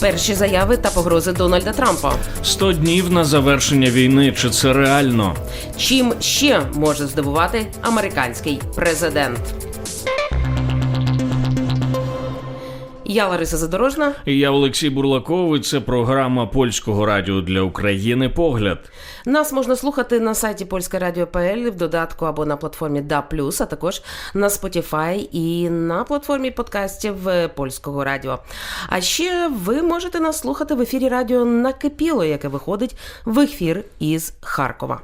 Перші заяви та погрози Дональда Трампа. 100 днів на завершення війни. Чи це реально? Чим ще може здивувати американський президент? Я Лариса Задорожна. Я Олексій Бурлаков. і Це програма польського радіо для України. Погляд. Нас можна слухати на сайті Польське Радіо ПЛ в додатку або на платформі Да а також на Spotify і на платформі подкастів е, Польського Радіо. А ще ви можете нас слухати в ефірі радіо Накипіло, яке виходить в ефір із Харкова.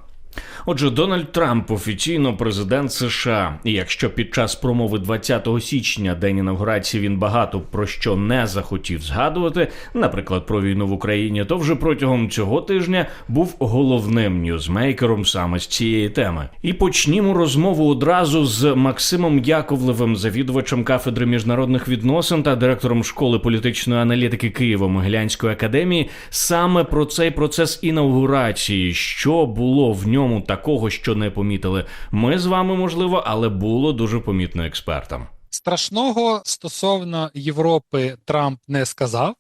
Отже, Дональд Трамп офіційно президент США. І якщо під час промови 20 січня, день інавгурації, він багато про що не захотів згадувати, наприклад, про війну в Україні, то вже протягом цього тижня був головним ньюзмейкером саме з цієї теми. І почнімо розмову одразу з Максимом Яковлевим, завідувачем кафедри міжнародних відносин та директором школи політичної аналітики Києво-Могилянської академії, саме про цей процес інаугурації, що було в ньому такого, що не помітили. Ми з вами можливо, але було дуже помітно експертам. Страшного стосовно Європи Трамп не сказав,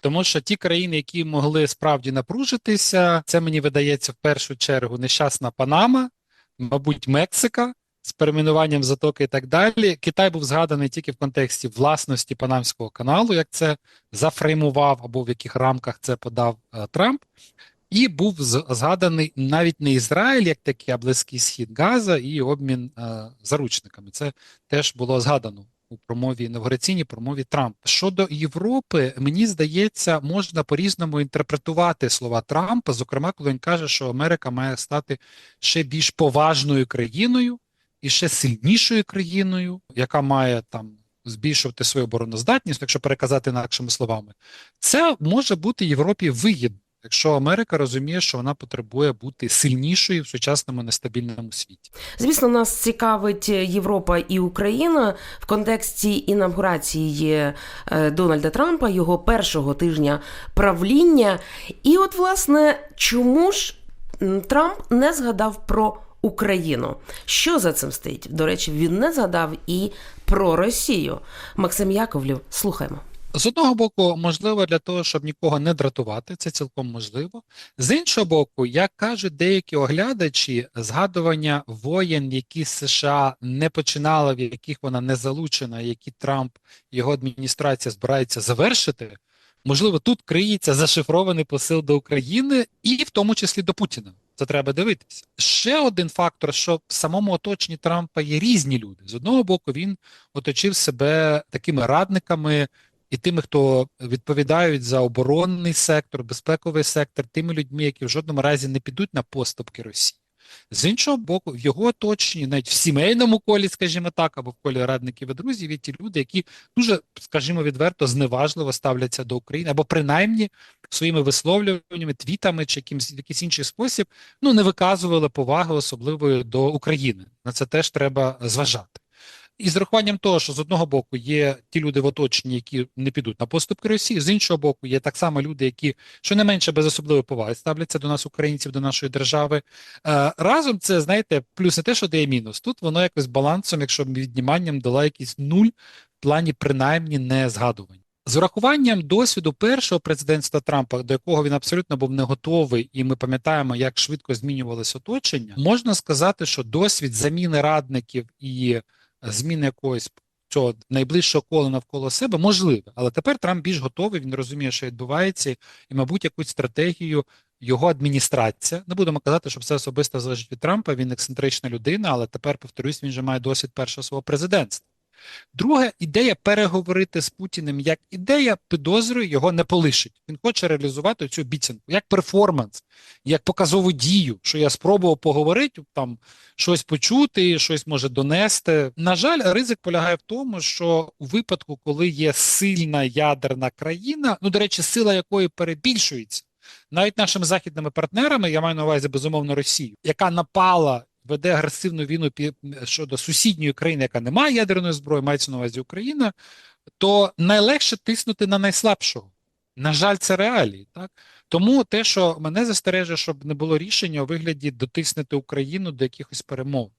тому що ті країни, які могли справді напружитися, це мені видається в першу чергу нещасна Панама, мабуть, Мексика з перейменуванням затоки і так далі. Китай був згаданий тільки в контексті власності Панамського каналу, як це зафреймував або в яких рамках це подав е, Трамп. І був згаданий навіть не Ізраїль, як такий, а Близький Схід Газа і обмін е, заручниками. Це теж було згадано у промові інавгураційній промові Трампа. Щодо Європи, мені здається, можна по-різному інтерпретувати слова Трампа, зокрема, коли він каже, що Америка має стати ще більш поважною країною і ще сильнішою країною, яка має там збільшувати свою обороноздатність, якщо переказати інакшими словами. Це може бути Європі вигідно. Якщо Америка розуміє, що вона потребує бути сильнішою в сучасному нестабільному світі, Звісно, нас цікавить Європа і Україна в контексті інавгурації е, Дональда Трампа, його першого тижня правління. І от, власне, чому ж Трамп не згадав про Україну? Що за цим стоїть? До речі, він не згадав і про Росію. Максим Яковлів, слухаємо. З одного боку, можливо, для того, щоб нікого не дратувати, це цілком можливо. З іншого боку, як кажуть деякі оглядачі, згадування воєн, які США не починала, в яких вона не залучена, які Трамп його адміністрація збирається завершити. Можливо, тут криється зашифрований посил до України і в тому числі до Путіна. Це треба дивитися. Ще один фактор, що в самому оточенні Трампа є різні люди. З одного боку, він оточив себе такими радниками і тими, хто відповідають за оборонний сектор, безпековий сектор, тими людьми, які в жодному разі не підуть на поступки Росії. З іншого боку, в його оточенні, навіть в сімейному колі, скажімо так, або в колі радників і друзів, є ті люди, які дуже, скажімо, відверто зневажливо ставляться до України, або принаймні своїми висловлюваннями, твітами чи якимсь якийсь інший спосіб ну не виказували поваги особливої до України. На це теж треба зважати. І з рахуванням того, що з одного боку є ті люди в оточенні, які не підуть на поступки Росії, з іншого боку, є так само люди, які щонайменше без особливої поваги ставляться до нас, українців, до нашої держави. Е, разом це, знаєте, плюс не те, що дає мінус. Тут воно якось балансом, якщо відніманням дала якийсь нуль в плані принаймні не згадувань. З урахуванням досвіду першого президентства Трампа, до якого він абсолютно був не готовий, і ми пам'ятаємо, як швидко змінювалося оточення, можна сказати, що досвід заміни радників і зміни якогось цього найближчого кола навколо себе можливе. Але тепер Трамп більш готовий, він розуміє, що відбувається, і, мабуть, якусь стратегію його адміністрація. Не будемо казати, що все особисто залежить від Трампа. Він ексцентрична людина, але тепер, повторюсь, він вже має досвід першого свого президентства. Друге, ідея переговорити з Путіним як ідея, підозрюю, його не полишить. Він хоче реалізувати цю обіцянку як перформанс, як показову дію, що я спробував поговорити, там щось почути, щось може донести. На жаль, ризик полягає в тому, що у випадку, коли є сильна ядерна країна, ну до речі, сила якої перебільшується, навіть нашими західними партнерами, я маю на увазі безумовно Росію, яка напала веде агресивну війну щодо сусідньої країни, яка не має ядерної зброї, мається на увазі Україна, то найлегше тиснути на найслабшого. На жаль, це реалії. Так? Тому те, що мене застережує, щоб не було рішення у вигляді дотиснути Україну до якихось перемов.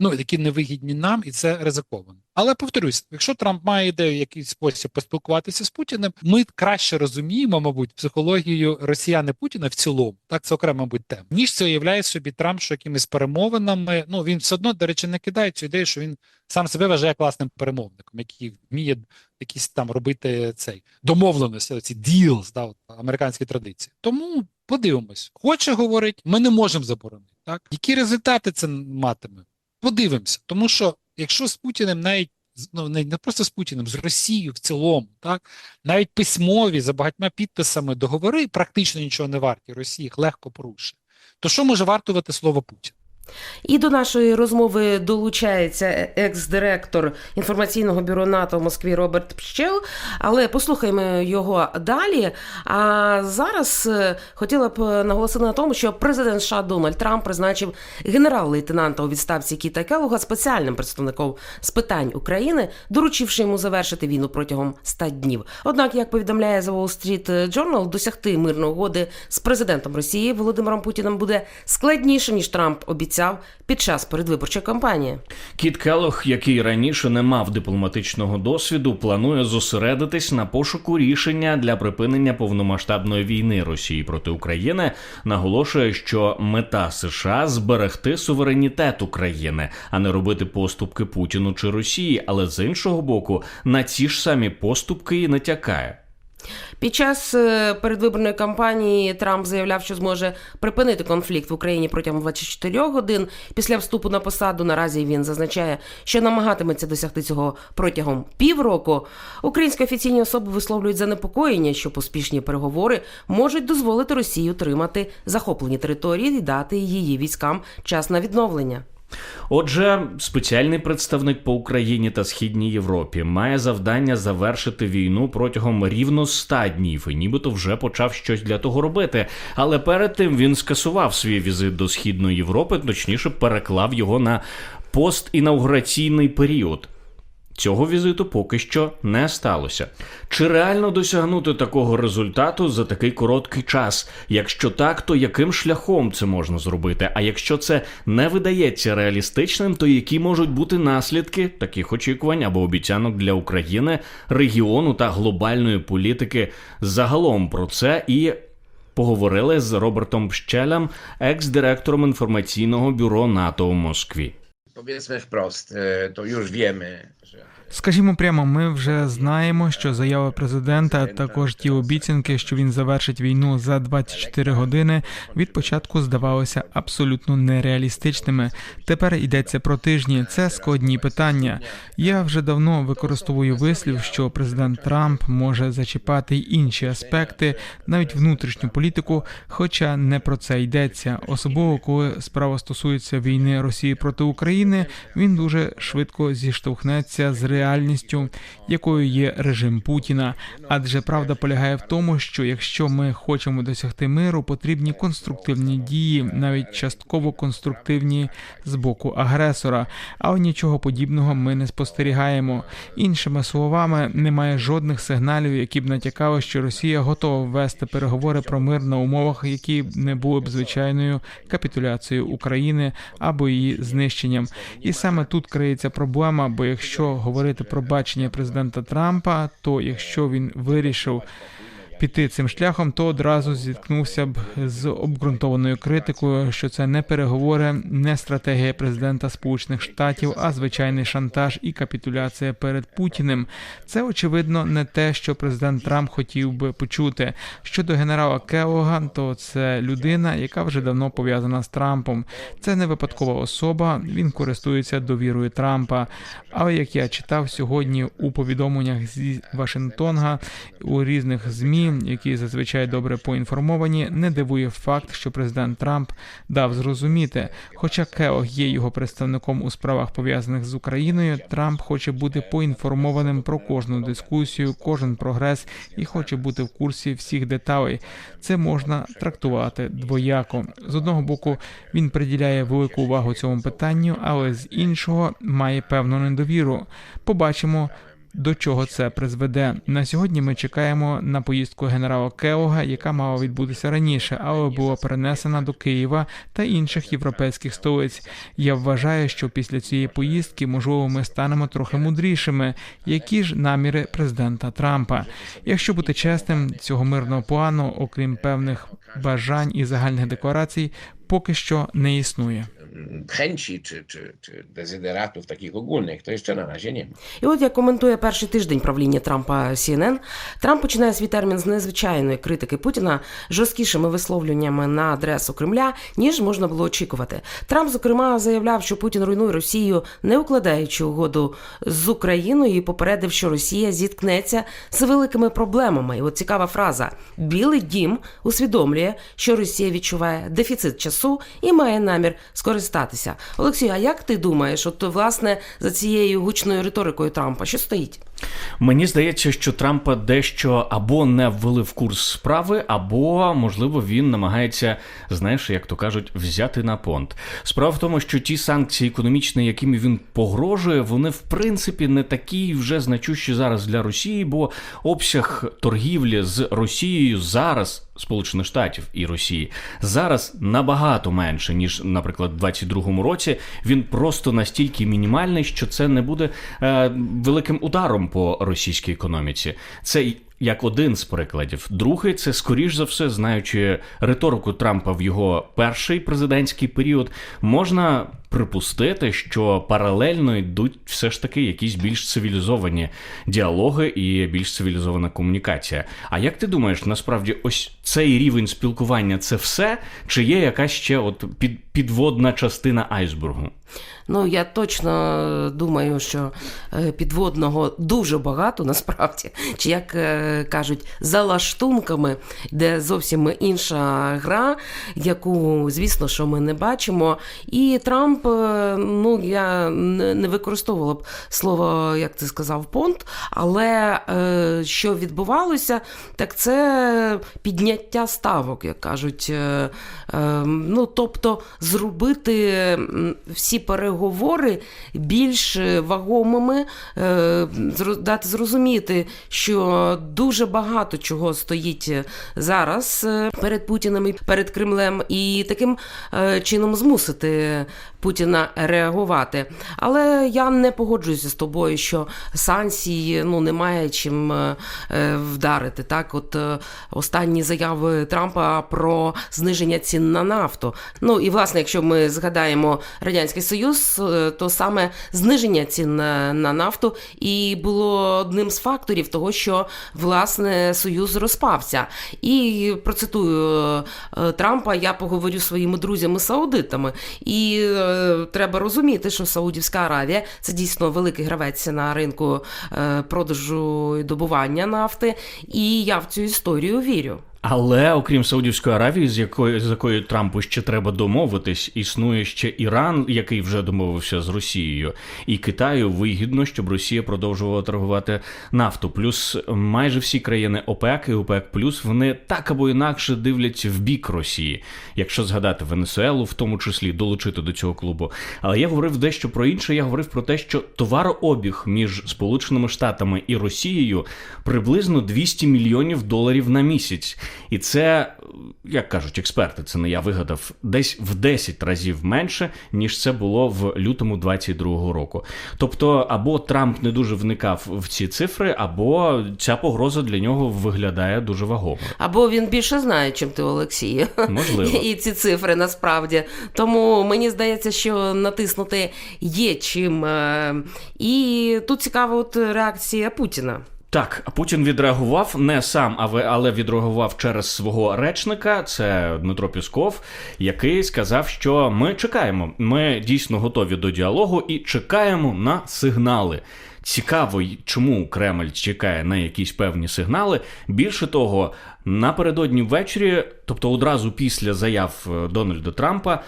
Ну які невигідні нам, і це ризиковано. Але повторюсь, якщо Трамп має ідею якийсь спосіб поспілкуватися з Путіним, ми краще розуміємо, мабуть, психологію росіяни Путіна в цілому. Так, це окрема, мабуть, тема. Ніж це уявляє собі Трамп, що якимись перемовинами. Ну він все одно, до речі, не кидає цю ідею, що він сам себе вважає класним перемовником, який вміє якісь там робити цей домовленості, ці deals, да, от, американські традиції. Тому подивимось, хоче говорить, ми не можемо заборонити. Так які результати це матиме? Подивимося, тому що якщо з Путіним навіть ну не, не просто з Путіним, з Росією в цілому, так навіть письмові за багатьма підписами договори практично нічого не варті. Росії їх легко порушує. То що може вартувати слово Путін? І до нашої розмови долучається екс-директор інформаційного бюро НАТО в Москві Роберт Пщел. Але послухаємо його далі. А зараз е, хотіла б наголосити на тому, що президент США Дональд Трамп призначив генерал-лейтенанта у відставці Кіта Келлога спеціальним представником з питань України, доручивши йому завершити війну протягом 100 днів. Однак, як повідомляє The Wall Street Journal, досягти мирної угоди з президентом Росії Володимиром Путіним буде складніше ніж Трамп обіцяв під час передвиборчої кампанії. Кіт Келох, який раніше не мав дипломатичного досвіду, планує зосередитись на пошуку рішення для припинення повномасштабної війни Росії проти України. Наголошує, що мета США зберегти суверенітет України, а не робити поступки Путіну чи Росії. Але з іншого боку, на ці ж самі поступки і натякає. Під час е, передвиборної кампанії Трамп заявляв, що зможе припинити конфлікт в Україні протягом 24 годин. Після вступу на посаду наразі він зазначає, що намагатиметься досягти цього протягом півроку. Українські офіційні особи висловлюють занепокоєння, що поспішні переговори можуть дозволити Росії утримати захоплені території і дати її військам час на відновлення. Отже, спеціальний представник по Україні та Східній Європі має завдання завершити війну протягом рівно 100 днів, і нібито вже почав щось для того робити. Але перед тим він скасував свій візит до Східної Європи, точніше переклав його на постінаугураційний період. Цього візиту поки що не сталося. Чи реально досягнути такого результату за такий короткий час? Якщо так, то яким шляхом це можна зробити? А якщо це не видається реалістичним, то які можуть бути наслідки таких очікувань або обіцянок для України, регіону та глобальної політики загалом про це і поговорили з Робертом Пщелем, екс-директором інформаційного бюро НАТО у Москві. Powiedzmy wprost, e, to już wiemy, że Скажімо прямо, ми вже знаємо, що заява президента, також ті обіцянки, що він завершить війну за 24 години, від початку здавалося абсолютно нереалістичними. Тепер йдеться про тижні. Це складні питання. Я вже давно використовую вислів, що президент Трамп може зачіпати й інші аспекти, навіть внутрішню політику, хоча не про це йдеться. Особливо коли справа стосується війни Росії проти України, він дуже швидко зіштовхнеться з реальністю, якою є режим Путіна. Адже правда полягає в тому, що якщо ми хочемо досягти миру, потрібні конструктивні дії, навіть частково конструктивні з боку агресора. Але нічого подібного ми не спостерігаємо. Іншими словами, немає жодних сигналів, які б натякали, що Росія готова ввести переговори про мир на умовах, які не були б звичайною капітуляцією України або її знищенням. І саме тут криється проблема. Бо якщо говорити про бачення президента Трампа, то якщо він вирішив піти цим шляхом, то одразу зіткнувся б з обґрунтованою критикою, що це не переговори, не стратегія президента Сполучених Штатів, а звичайний шантаж і капітуляція перед Путіним. Це очевидно не те, що президент Трамп хотів би почути. Щодо генерала Келлога, то це людина, яка вже давно пов'язана з Трампом. Це не випадкова особа. Він користується довірою Трампа. Але як я читав сьогодні у повідомленнях зі Вашингтона у різних змі, які зазвичай добре поінформовані, не дивує факт, що президент Трамп дав зрозуміти, хоча Келог є його представником у справах пов'язаних з Україною, Трамп хоче бути поінформованим про кожну дискусію, кожен прогрес і хоче бути в курсі всіх деталей. Це можна трактувати двояко. З одного боку, він приділяє велику увагу цьому питанню, але з іншого має певну недовіру. Побачимо. До чого це призведе. На сьогодні ми чекаємо на поїздку генерала Келога, яка мала відбутися раніше, але була перенесена до Києва та інших європейських столиць. Я вважаю, що після цієї поїздки можливо ми станемо трохи мудрішими. Які ж наміри президента Трампа? Якщо бути чесним, цього мирного плану, окрім певних бажань і загальних декларацій, поки що не існує. chęci czy, czy, czy dezyderatów takich ogólnych, to jeszcze na razie nie ma. І от як коментує перший тиждень правління Трампа CNN, Трамп починає свій термін з незвичайної критики Путіна жорсткішими висловлюваннями на адресу Кремля, ніж можна було очікувати. Трамп, зокрема, заявляв, що Путін руйнує Росію, не укладаючи угоду з Україною, і попередив, що Росія зіткнеться з великими проблемами. І от цікава фраза: Білий дім усвідомлює, що Росія відчуває дефіцит часу і має намір скористатися. Олексію, а як ти думаєш, от власне за цією гучною риторикою Трампа, що стоїть? Мені здається, що Трампа дещо або не ввели в курс справи, або можливо він намагається, знаєш, як то кажуть, взяти на понт. Справа в тому, що ті санкції економічні, якими він погрожує, вони в принципі не такі вже значущі зараз для Росії, бо обсяг торгівлі з Росією зараз. Сполучених Штатів і Росії зараз набагато менше ніж, наприклад, в 22-му році. Він просто настільки мінімальний, що це не буде е, великим ударом по російській економіці. Це як один з прикладів. Другий це скоріш за все, знаючи риторику Трампа в його перший президентський період, можна припустити, що паралельно йдуть все ж таки якісь більш цивілізовані діалоги і більш цивілізована комунікація. А як ти думаєш, насправді ось цей рівень спілкування це все, чи є якась ще от під, підводна частина айсбергу? Ну, я точно думаю, що е, підводного дуже багато насправді. Чи як е, кажуть, за лаштунками, де зовсім інша гра, яку, звісно, що ми не бачимо. І Трамп, е, ну я не використовувала б слово, як ти сказав, понт, але е, що відбувалося, так це підняття ставок, як кажуть. Е, ну, тобто, зробити всі переговори більш вагомими, дати зрозуміти, що дуже багато чого стоїть зараз перед Путіним і перед Кремлем, і таким чином змусити Путіна реагувати. Але я не погоджуюся з тобою, що санкції ну немає чим е, е, вдарити. Так, от е, останні заяви Трампа про зниження цін на нафту. Ну і власне, якщо ми згадаємо радянський союз, то саме зниження цін на, на нафту і було одним з факторів того, що власне союз розпався. І процитую Трампа, я поговорю зі своїми друзями саудитами. І треба розуміти, що Саудівська Аравія це дійсно великий гравець на ринку е, продажу і добування нафти. І я в цю історію вірю. Але окрім Саудівської Аравії, з якою з якою Трампу ще треба домовитись, існує ще Іран, який вже домовився з Росією, і Китаю вигідно, щоб Росія продовжувала торгувати нафту. Плюс майже всі країни ОПЕК і ОПЕК Плюс вони так або інакше дивляться в бік Росії. Якщо згадати Венесуелу, в тому числі долучити до цього клубу. Але я говорив дещо про інше. Я говорив про те, що товарообіг між Сполученими Штатами і Росією приблизно 200 мільйонів доларів на місяць. І це, як кажуть експерти, це не я вигадав, десь в 10 разів менше, ніж це було в лютому 22-го року. Тобто, або Трамп не дуже вникав в ці цифри, або ця погроза для нього виглядає дуже вагомою. Або він більше знає, чим ти, Олексій. Можливо. І ці цифри насправді. Тому мені здається, що натиснути є чим. Е, І тут цікава от реакція Путіна. Так, Путін відреагував не сам, але відреагував через свого речника. Це Дмитро Пісков, який сказав, що ми чекаємо. Ми дійсно готові до діалогу і чекаємо на сигнали. Цікаво, чому Кремль чекає на якісь певні сигнали. Більше того, напередодні ввечері, тобто одразу після заяв е, Дональда Трампа,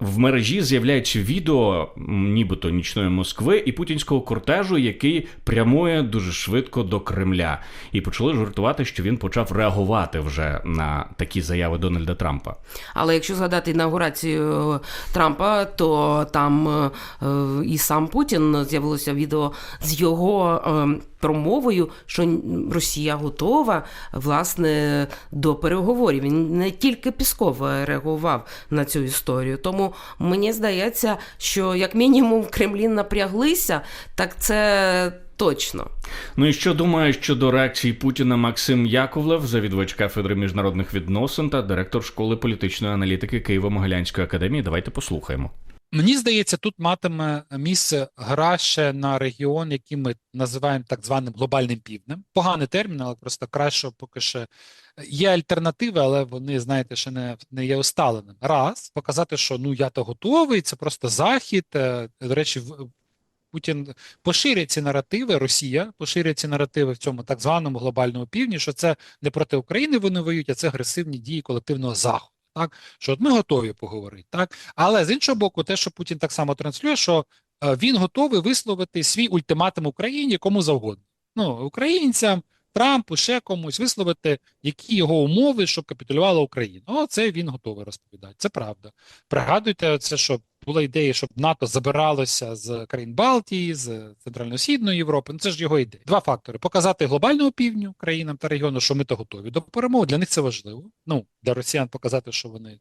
в мережі з'являється відео, нібито нічної Москви і путінського кортежу, який прямує дуже швидко до Кремля. І почали жартувати, що він почав реагувати вже на такі заяви Дональда Трампа. Але якщо згадати інаугурацію Трампа, то там е, е, і сам Путін з'явилося відео з його. Промовою, що Росія готова власне до переговорів. Він не тільки Пісков реагував на цю історію. Тому мені здається, що як мінімум в Кремлі напряглися, так це точно. Ну і що думає щодо реакції Путіна Максим Яковлев, завідувач кафедри міжнародних відносин та директор школи політичної аналітики Києво-Могилянської академії? Давайте послухаємо. Мені здається, тут матиме місце гра ще на регіон, який ми називаємо так званим глобальним півднем. Поганий термін, але просто краще поки що є альтернативи, але вони, знаєте, ще не, не є усталеними. Раз показати, що ну я то готовий, це просто захід. Е, До речі, Путін поширює ці наративи, Росія поширює ці наративи в цьому так званому глобальному півдні, що це не проти України вони воюють, а це агресивні дії колективного заходу. Так, що от ми готові поговорити, так але з іншого боку, те, що Путін так само транслює, що е, він готовий висловити свій ультиматум Україні кому завгодно. Ну, українцям, Трампу, ще комусь висловити, які його умови, щоб капітулювала Україна. О, це він готовий розповідати. Це правда. Пригадуйте, це що була ідея, щоб НАТО забиралося з країн Балтії, з Центрально-Східної Європи. Ну це ж його ідея. Два фактори: показати глобальному півдню країнам та регіону, що ми то готові до перемоги. Для них це важливо. Ну для росіян показати, що вони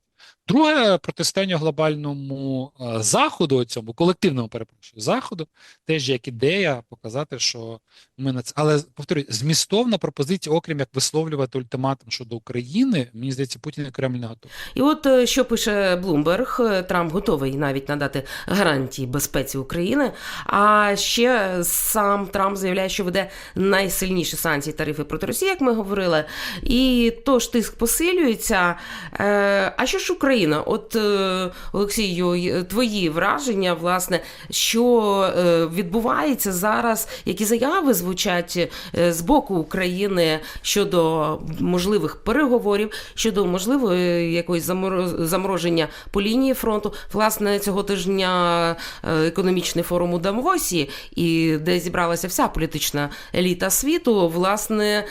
Друге протистояння глобальному е, заходу, цьому колективному перепрошую заходу, теж як ідея показати, що ми на це. Але повторюю, змістовна пропозиція, окрім як висловлювати ультиматум щодо України, мені здається, Путін і Кремль не готові. І от е, що пише Блумберг, Трамп готовий навіть надати гарантії безпеці України. А ще сам Трамп заявляє, що веде найсильніші санкції тарифи проти Росії, як ми говорили. І тож тиск посилюється. Е, А що ж Україна? От е, Олексію, твої враження, власне, що е, відбувається зараз, які заяви звучать з боку України щодо можливих переговорів, щодо можливої якоїсь замороження по лінії фронту. Власне, цього тижня е, економічний форум у Давосі, і де зібралася вся політична еліта світу. Власне,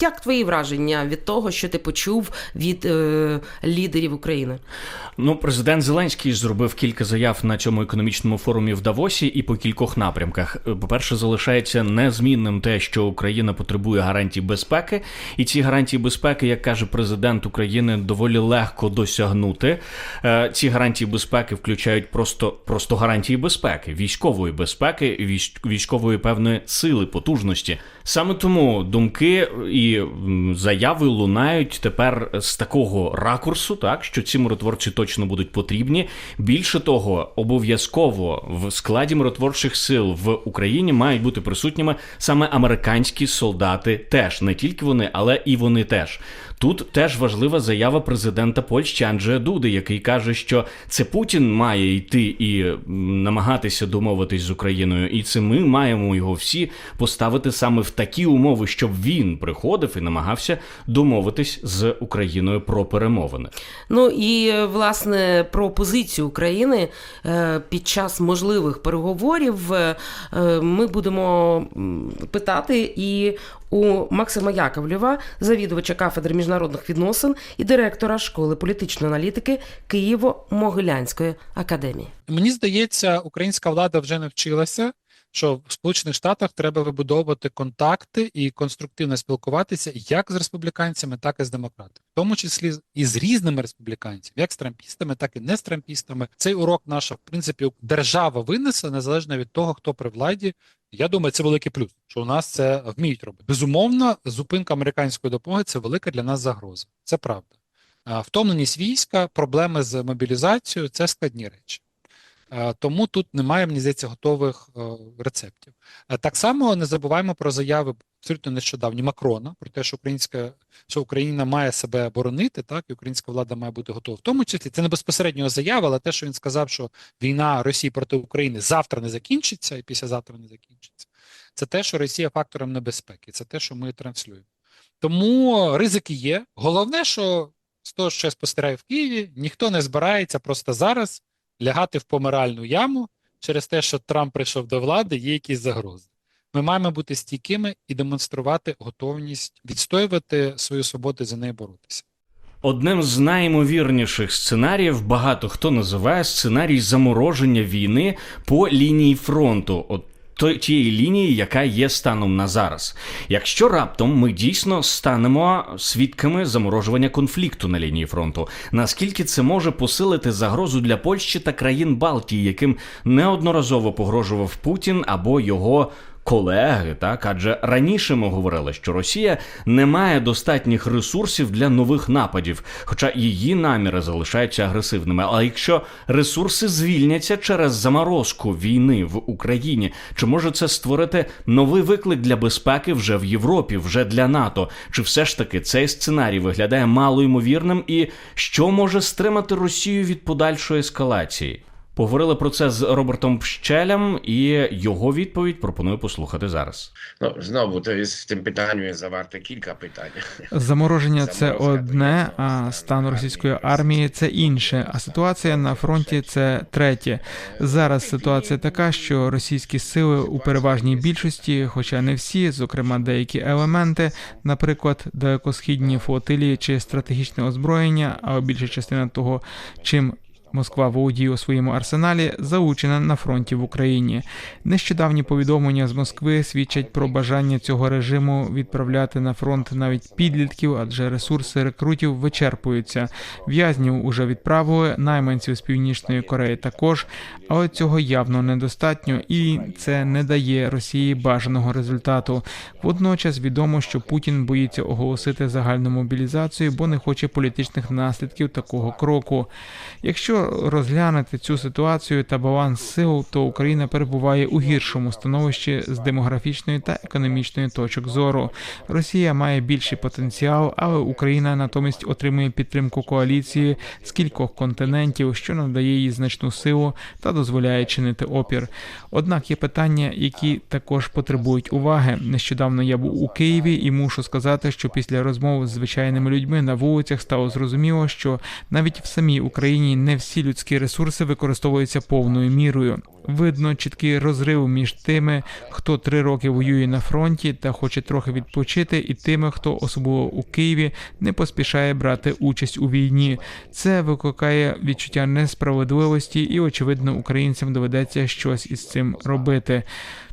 як твої враження від того, що ти почув від е, лідерів України? Ну, президент Зеленський зробив кілька заяв на цьому економічному форумі в Давосі і по кількох напрямках. Е, По-перше, залишається незмінним те, що Україна потребує гарантій безпеки, і ці гарантії безпеки, як каже президент України, доволі легко досягнути. Ці гарантії безпеки включають просто, просто гарантії безпеки, військової безпеки, військ- військової певної сили, потужності. Саме тому думки і заяви лунають тепер з такого ракурсу, так що ці миротворці точно будуть потрібні. Більше того, обов'язково в складі миротворчих сил в Україні мають бути присутніми саме американські солдати, теж не тільки вони, але і вони теж. Тут теж важлива заява президента Польщі Анджея Дуди, який каже, що це Путін має йти і намагатися домовитись з Україною, і це ми маємо його всі поставити саме в такі умови, щоб він приходив і намагався домовитись з Україною про перемовини. Ну і е, власне про позицію України е, під час можливих переговорів е, ми будемо питати і у Максима Яковлєва, завідувача кафедри міжнародних відносин і директора школи політичної аналітики Києво-Могилянської академії. Мені здається, українська влада вже навчилася, що в Сполучених Штатах треба вибудовувати контакти і конструктивно спілкуватися як з республіканцями, так і з демократами, в тому числі і з різними республіканцями, як з трампістами, так і не з трампістами. Цей урок наша, в принципі, держава винесла незалежно від того, хто при владі. Я думаю, це великий плюс, що у нас це вміють робити. Безумовно, зупинка американської допомоги це велика для нас загроза. Це правда. Втомленість війська, проблеми з мобілізацією це складні речі. Е, Тому тут немає, мені здається, готових е, рецептів. Е, Так само не забуваємо про заяви абсолютно нещодавні Макрона про те, що українська що Україна має себе боронити, так і українська влада має бути готова. В тому числі це не безпосередньо заява, але те, що він сказав, що війна Росії проти України завтра не закінчиться і післязавтра не закінчиться. Це те, що Росія фактором небезпеки, це те, що ми транслюємо. Тому ризики є. Головне, що з того, що я спостерігаю в Києві, ніхто не збирається просто зараз лягати в помиральну яму через те, що Трамп прийшов до влади, є якісь загрози. Ми маємо бути стійкими і демонструвати готовність відстоювати свою свободу і за неї боротися. Одним з найімовірніших сценаріїв багато хто називає сценарій замороження війни по лінії фронту. От тієї лінії, яка є станом на зараз. Якщо раптом ми дійсно станемо свідками заморожування конфлікту на лінії фронту, наскільки це може посилити загрозу для Польщі та країн Балтії, яким неодноразово погрожував Путін або його колеги, так адже раніше ми говорили, що Росія не має достатніх ресурсів для нових нападів, хоча її наміри залишаються агресивними. Але якщо ресурси звільняться через заморозку війни в Україні, чи може це створити новий виклик для безпеки вже в Європі, вже для НАТО? Чи все ж таки цей сценарій виглядає малоймовірним? І що може стримати Росію від подальшої ескалації? Поговорили про це з Робертом Пщелем, і його відповідь пропоную послухати зараз. To jest w tym pytaniu jest zawarte kilka pytań. Замороження це одне, а стан російської армії це інше. А ситуація на фронті це третє. Зараз ситуація така, що російські сили у переважній більшості, хоча не всі, зокрема деякі елементи, наприклад, далекосхідні флотилії чи стратегічне озброєння, а більша частина того, чим Москва володіє у своєму арсеналі, залучена на фронті в Україні. Нещодавні повідомлення з Москви свідчать про бажання цього режиму відправляти на фронт навіть підлітків, адже ресурси рекрутів вичерпуються. В'язнів уже відправили, найманців з північної Кореї також, але цього явно недостатньо, і це не дає Росії бажаного результату. Водночас відомо, що Путін боїться оголосити загальну мобілізацію, бо не хоче політичних наслідків такого кроку. Якщо розглянути цю ситуацію та баланс сил, то Україна перебуває у гіршому становищі з демографічної та економічної точок зору. Росія має більший потенціал, але Україна натомість отримує підтримку коаліції з кількох континентів, що надає їй значну силу та дозволяє чинити опір. Однак є питання, які також потребують уваги. Нещодавно я був у Києві і мушу сказати, що після розмов з звичайними людьми на вулицях стало зрозуміло, що навіть в самій Україні не всі людські ресурси використовуються повною мірою. Видно чіткий розрив між тими, хто три роки воює на фронті та хоче трохи відпочити, і тими, хто особливо у Києві не поспішає брати участь у війні. Це викликає відчуття несправедливості, і очевидно, українцям доведеться щось із цим робити.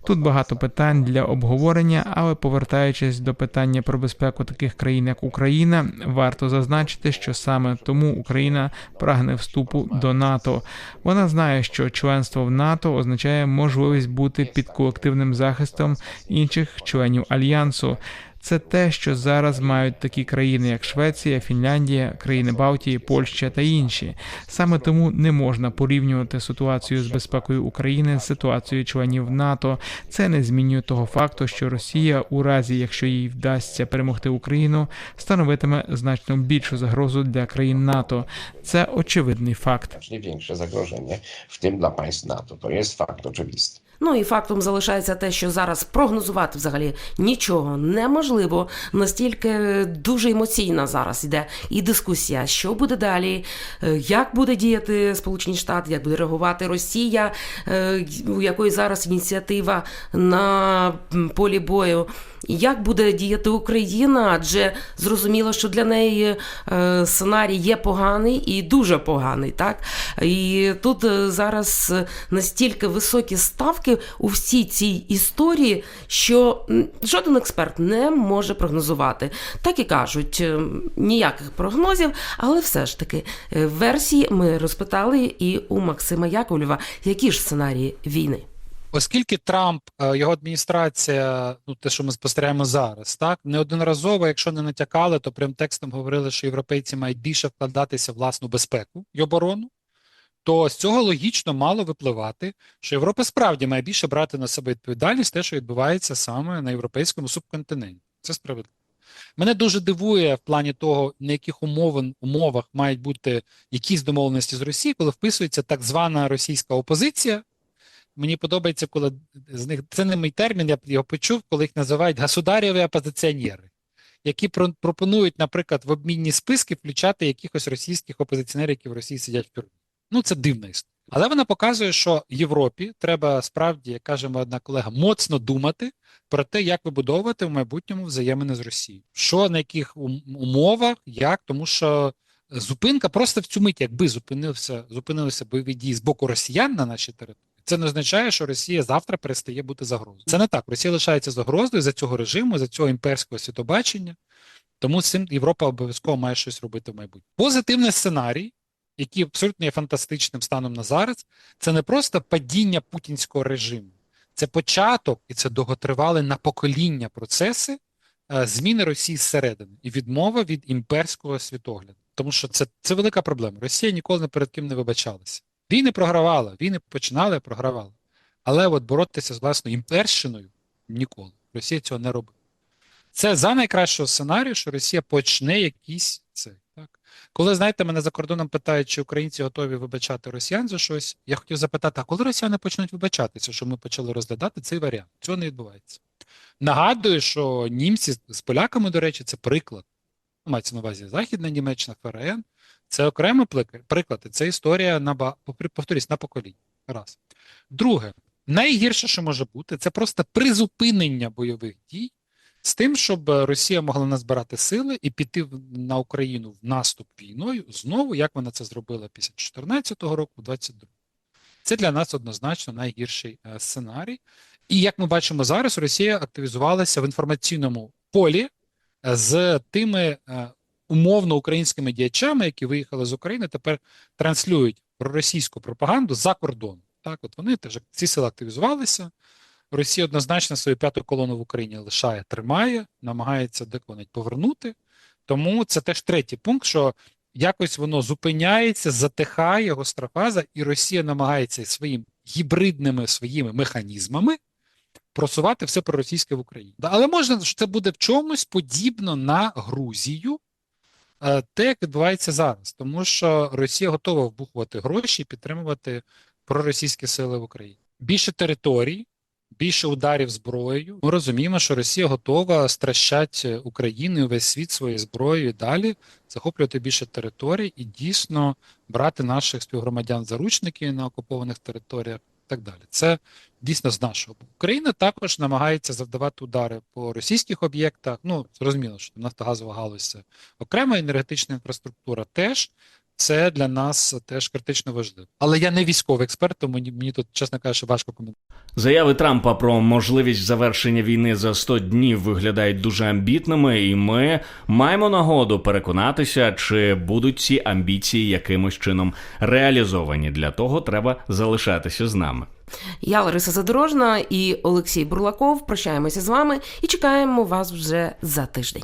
Тут багато питань для обговорення, але повертаючись до питання про безпеку таких країн, як Україна, варто зазначити, що саме тому Україна прагне вступу до НАТО. Вона знає, що членство в НАТО означає можливість бути під колективним захистом інших членів альянсу. Це те, що зараз мають такі країни, як Швеція, Фінляндія, країни Балтії, Польща та інші. Саме тому не можна порівнювати ситуацію з безпекою України з ситуацією членів НАТО. Це не змінює того факту, що Росія, у разі якщо їй вдасться перемогти Україну, становитиме значно більшу загрозу для країн НАТО. Це очевидний факт. Większe zagrożenie, w tym dla państw NATO. To jest fakt oczywisty. Ну і фактом залишається те, що зараз прогнозувати взагалі нічого неможливо. Настільки дуже емоційна зараз іде і дискусія, що буде далі, е, як буде діяти Сполучені Штати, як буде реагувати Росія, е, у якої зараз ініціатива на полі бою. Як буде діяти Україна? Адже зрозуміло, що для неї е, сценарій є поганий і дуже поганий, так? І тут е, зараз настільки високі ставки у всій цій історії, що жоден експерт не може прогнозувати. Так і кажуть, е, ніяких прогнозів, але все ж таки версії ми розпитали і у Максима Яковлєва, які ж сценарії війни. Оскільки Трамп, е, його адміністрація, ну те, що ми спостерігаємо зараз, так неодноразово, якщо не натякали, то прям текстом говорили, що європейці мають більше вкладатися в власну безпеку і оборону. То з цього логічно мало випливати, що Європа справді має більше брати на себе відповідальність, те, що відбувається саме на європейському субконтиненті. Це справедливо. Мене дуже дивує в плані того, на яких умов, умовах мають бути якісь домовленості з Росією, коли вписується так звана російська опозиція. Мені подобається, коли з них це не мій термін, я його почув, коли їх називають государєві опозиціонери, які про- пропонують, наприклад, в обмінні списки включати якихось російських опозиціонерів, які в Росії сидять в тюрмі. Ну, це дивна історія. Але вона показує, що Європі треба справді, як каже моя одна колега, моцно думати про те, як вибудовувати в майбутньому взаємини з Росією. Що на яких умовах, як, тому що зупинка просто в цю мить, якби зупинився, зупинилися бойові дії з боку росіян на нашій території, Це не означає, що Росія завтра перестає бути загрозою. Це не так. Росія лишається загрозою за цього режиму, за цього імперського світобачення. Тому цим Європа обов'язково має щось робити в майбутньому. Позитивний сценарій, який абсолютно є фантастичним станом на зараз, це не просто падіння путінського режиму, це початок і це довготривалі на покоління процеси е, зміни Росії зсередини і відмова від імперського світогляду. Тому що це, це велика проблема. Росія ніколи не перед ким не вибачалася. Війни програвала, війни починали, програвала. Але от боротися з власною імперщиною ніколи. Росія цього не робить. Це за найкращого сценарію, що Росія почне якийсь цей. Так? Коли, знаєте, мене за кордоном питають, чи українці готові вибачати росіян за щось, я хотів запитати, а коли росіяни почнуть вибачатися, що ми почали розглядати цей варіант? Цього не відбувається. Нагадую, що німці з поляками, до речі, це приклад. Мається на увазі Західна Німеччина, ФРН. Це окремий приклад, це історія на повторюсь, на покоління. Раз. Друге, найгірше, що може бути, це просто призупинення бойових дій з тим, щоб Росія могла назбирати сили і піти на Україну в наступ війною знову, як вона це зробила після 2014 року, 22 Це для нас однозначно найгірший е, сценарій. І як ми бачимо зараз, Росія активізувалася в інформаційному полі е, з тими е, умовно українськими діячами, які виїхали з України, тепер транслюють проросійську пропаганду за кордон. Так, от вони теж ці сили активізувалися. Росія однозначно свою п'яту колону в Україні лишає, тримає, намагається деколи навіть повернути. Тому це теж третій пункт, що якось воно зупиняється, затихає гостра фаза, і Росія намагається своїм гібридними своїми механізмами просувати все проросійське в Україні. Але можна, що це буде в чомусь подібно на Грузію, те, як відбувається зараз, тому що Росія готова вбухувати гроші і підтримувати проросійські сили в Україні. Більше територій, більше ударів зброєю. Ми розуміємо, що Росія готова стращати Україну і весь світ своєю зброєю і далі захоплювати більше територій і дійсно брати наших співгромадян заручники на окупованих територіях так далі. Це дійсно з нашого. Україна також намагається завдавати удари по російських об'єктах. Ну, зрозуміло, що нафтогазова галузь це окрема енергетична інфраструктура теж. Це для нас теж критично важливо. Але я не військовий експерт, тому мені, мені тут, чесно кажучи, важко коментувати. Заяви Трампа про можливість завершення війни за 100 днів виглядають дуже амбітними, і ми маємо нагоду переконатися, чи будуть ці амбіції якимось чином реалізовані. Для того треба залишатися з нами. Я Лариса Задорожна і Олексій Бурлаков. Прощаємося з вами і чекаємо вас вже за тиждень.